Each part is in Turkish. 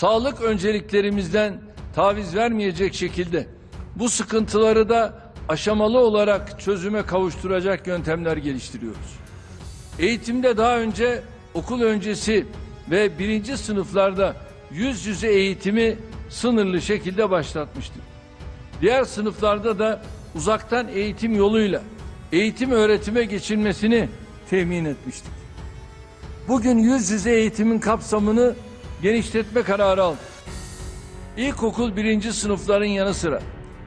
sağlık önceliklerimizden taviz vermeyecek şekilde bu sıkıntıları da aşamalı olarak çözüme kavuşturacak yöntemler geliştiriyoruz. Eğitimde daha önce okul öncesi ve birinci sınıflarda yüz yüze eğitimi sınırlı şekilde başlatmıştık. Diğer sınıflarda da uzaktan eğitim yoluyla eğitim öğretime geçilmesini temin etmiştik. Bugün yüz yüze eğitimin kapsamını genişletme kararı aldık. İlkokul birinci sınıfların yanı sıra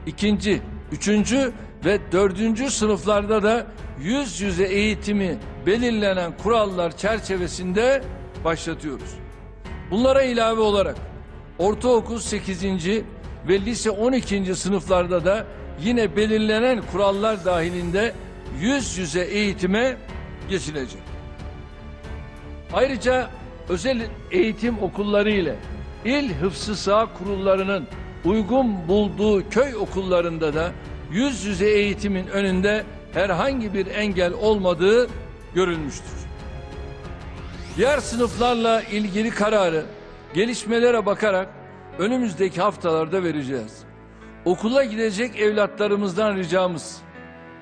ikinci, üçüncü ve dördüncü sınıflarda da yüz yüze eğitimi belirlenen kurallar çerçevesinde başlatıyoruz. Bunlara ilave olarak ortaokul 8. ve lise 12. sınıflarda da yine belirlenen kurallar dahilinde yüz yüze eğitime geçilecek. Ayrıca özel eğitim okulları ile il hıfzı sağ kurullarının uygun bulduğu köy okullarında da yüz yüze eğitimin önünde herhangi bir engel olmadığı görülmüştür. Diğer sınıflarla ilgili kararı gelişmelere bakarak önümüzdeki haftalarda vereceğiz. Okula gidecek evlatlarımızdan ricamız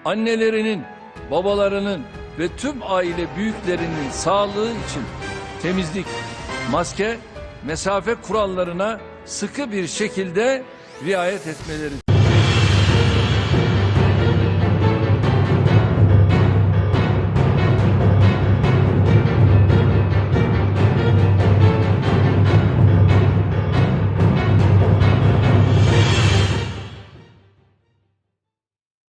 annelerinin, babalarının ve tüm aile büyüklerinin sağlığı için temizlik, maske, mesafe kurallarına sıkı bir şekilde riayet etmeleridir.